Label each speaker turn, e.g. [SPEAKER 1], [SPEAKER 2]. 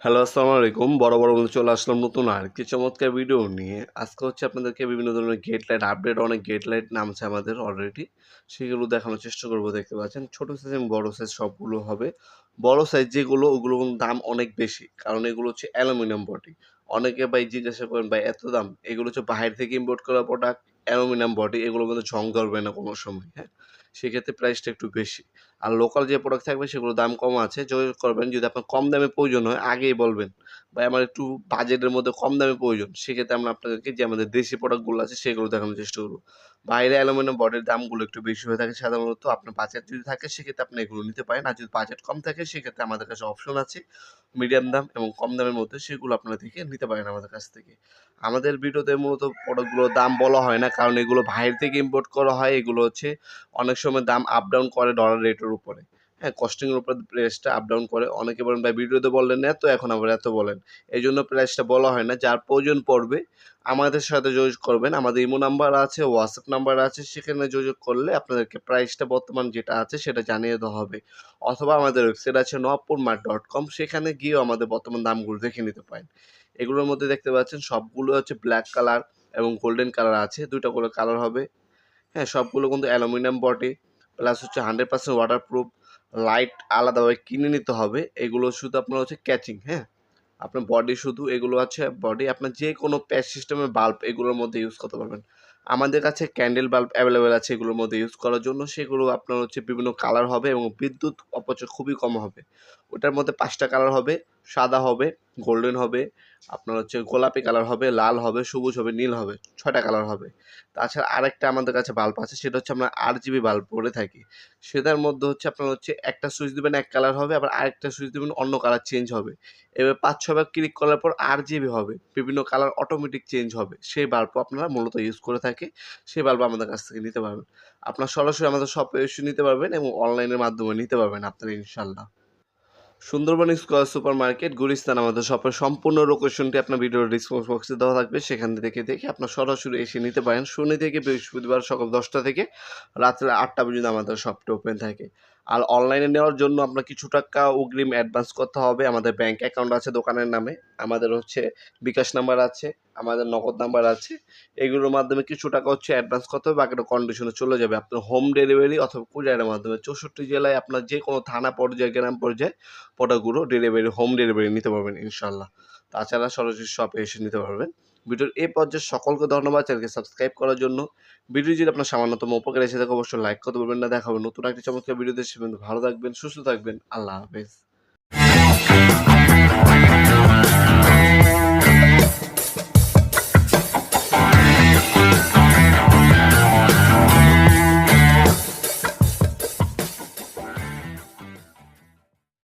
[SPEAKER 1] Hello, আসসালামু আলাইকুম। বড় বড় বন্ধু চলে আসলাম নতুন আর কি চমৎকার ভিডিও নিয়ে। আজকে হচ্ছে আপনাদেরকে বিভিন্ন ধরনের গেট লাইট আপডেট অনেক গেট লাইট নামছে আমাদের অলরেডি সেগুলো দেখানোর চেষ্টা করব, দেখতে পাচ্ছেন। ছোটো সাইজ এবং বড়ো সাইজ সবগুলো হবে। বড় সাইজ যেগুলো ওগুলো দাম অনেক বেশি। কারণ এগুলো হচ্ছে অ্যালুমিনিয়াম বডি। অনেকে ভাই জিজ্ঞাসা করেন, ভাই, এত দাম? এগুলো হচ্ছে বাইরে থেকে ইম্পোর্ট করা প্রোডাক্ট অ্যালুমিনিয়াম বডি, এগুলো কিন্তু ঝং ধরবে না কোনো সময় হ্যাঁ? সেক্ষেত্রে প্রাইসটা একটু বেশি। আর লোকাল যে প্রোডাক্ট থাকবে সেগুলো দাম কম আছে। যোগাযোগ করবেন, যদি আপনার কম দামে প্রয়োজন হয়, আগেই বলবেন। বা আমার একটু বাজেটের মধ্যে কম দামে প্রয়োজন, সেক্ষেত্রে আমরা আপনাদেরকে যে আমাদের দেশি প্রোডাক্টগুলো আছে, সেগুলো দেখানোর চেষ্টা করব। বাইরে অ্যালুমিনিয়াম বডির দামগুলো একটু বেশি হয়ে থাকে, সাধারণত আপনার বাজেট যদি থাকে, সেক্ষেত্রে আপনি এগুলো নিতে পারেন। আর যদি বাজেট কম থাকে, সেক্ষেত্রে আমাদের কাছে অপশন আছে মিডিয়াম দাম এবং কম দামের মধ্যে, সেগুলো আপনারা থেকে নিতে পারেন আমাদের কাছ থেকে। আমাদের ভিডিওতে মূলত প্রোডাক্টগুলোর দাম বলা হয় না কারণ এগুলো বাইরে থেকে ইম্পোর্ট করা হয়, এগুলো হচ্ছে অনেক সময় দাম আপ ডাউন করে ডলার রেটের উপরে। হ্যাঁ কস্টিংয়ের উপর প্রাইসটা আপ ডাউন করে। অনেকে বলেন, ভাই ভিডিওতে বললেন এত এখন আবার এত বলেন। এই জন্য প্রাইসটা বলা হয় না। যার প্রয়োজন পড়বে, আমাদের সাথে যোগাযোগ করবেন। আমাদের ইমো নাম্বার আছে হোয়াটসঅ্যাপ নাম্বার আছে, সেখানে যোগাযোগ করলে আপনাদেরকে প্রাইসটা বর্তমান যেটা আছে, সেটা জানিয়ে দেওয়া হবে। অথবা আমাদের ওয়েবসাইট আছে নবপুর মার্ট ডট কম সেখানে গিয়েও আমাদের বর্তমান দামগুলো দেখে নিতে পারেন। এগুলোর মধ্যে দেখতে পাচ্ছেন, সবগুলো হচ্ছে ব্ল্যাক কালার এবং গোল্ডেন কালার আছে, দুইটা করে কালার হবে। হ্যাঁ সবগুলো কিন্তু অ্যালুমিনিয়াম বডি প্লাস হচ্ছে হান্ড্রেড পার্সেন্ট ওয়াটারপ্রুফ লাইট আলাদাভাবে কিনে নিতে হবে। এগুলো শুধু আপনার হচ্ছে ক্যাচিং হ্যাঁ? আপনার বডি শুধু এগুলো আছে বডি আপনার যে কোনো প্যাচ সিস্টেমের বাল্ব এগুলোর মধ্যে ইউজ করতে পারবেন। আমাদের কাছে ক্যান্ডেল বাল্ব অ্যাভেলেবেল আছে এগুলোর মধ্যে ইউজ করার জন্য, সেগুলো আপনার হচ্ছে বিভিন্ন কালার হবে এবং বিদ্যুৎ অপচয় খুবই কম হবে। ওটার মধ্যে পাঁচটা কালার হবে সাদা হবে গোল্ডেন হবে, আপনার হচ্ছে গোলাপি কালার হবে, লাল হবে, সবুজ হবে, নীল হবে, ছয়টা কালার হবে। তাছাড়া আরেকটা আমাদের কাছে বাল্ব আছে, সেটা হচ্ছে আমরা আট জিবি বাল্ব বলে থাকি। সেটার মধ্যে হচ্ছে আপনার হচ্ছে একটা সুইচ দেবেন, এক কালার হবে, আবার আরেকটা সুইচ দেবেন, অন্য কালার চেঞ্জ হবে। এবার পাঁচ ছবার ক্লিক করার পর আর জিবি হবে, বিভিন্ন কালার অটোমেটিক চেঞ্জ হবে। সেই বাল্ব আপনারা মূলত ইউজ করে থাকে, সেই বাল্ব আমাদের কাছ থেকে নিতে পারবেন। আপনার সরাসরি আমাদের শপে এসে নিতে পারবেন এবং অনলাইনের মাধ্যমে নিতে পারবেন আপনারা ইনশাল্লাহ Sundarban square super market Gulistan, আমাদের শপের সম্পূর্ণ লোকেশনটি আপনার ভিডিওর ডিসক্রিপশন বক্সে দেওয়া থাকবে। সেখান থেকে দেখে আপনার সরাসরি এসে নিতে পারেন। শনি থেকে বৃহস্পতিবার সকাল দশটা থেকে রাত্রে আটটা পর্যন্ত আমাদের শপটি ওপেন থাকে। আর অনলাইনে নেওয়ার জন্য আপনার কিছু টাকা অগ্রিম অ্যাডভান্স করতে হবে। আমাদের ব্যাঙ্ক অ্যাকাউন্ট আছে দোকানের নামে। আমাদের হচ্ছে বিকাশ নাম্বার আছে, আমাদের নগদ নাম্বার আছে। এগুলোর মাধ্যমে কিছু টাকা হচ্ছে অ্যাডভান্স করতে হবে, বাকিটা কন্ডিশনে চলে যাবে। আপনার হোম ডেলিভারি অথবা কুরিয়ারের মাধ্যমে চৌষট্টি জেলায় আপনার যে কোনো থানা পর্যায়ে, গ্রাম পর্যায়ে প্রোডাক্টগুলো ডেলিভারি হোম ডেলিভারি নিতে পারবেন ইনশাল্লাহ তাছাড়া সরাসরি শপে এসে নিতে পারবেন। ভিডিওর এই পর্যায়ে সকলকে ধন্যবাদ, চ্যানেলকে সাবস্ক্রাইব করার জন্য। ভিডিও যদি আপনার সামান্যতম উপকার এসে থাকে, অবশ্যই লাইক করতে পারবেন না। দেখাবেন নতুন একটি চমৎকার ভিডিও দেশে ভালো থাকবেন, সুস্থ থাকবেন। আল্লাহ হাফেজ।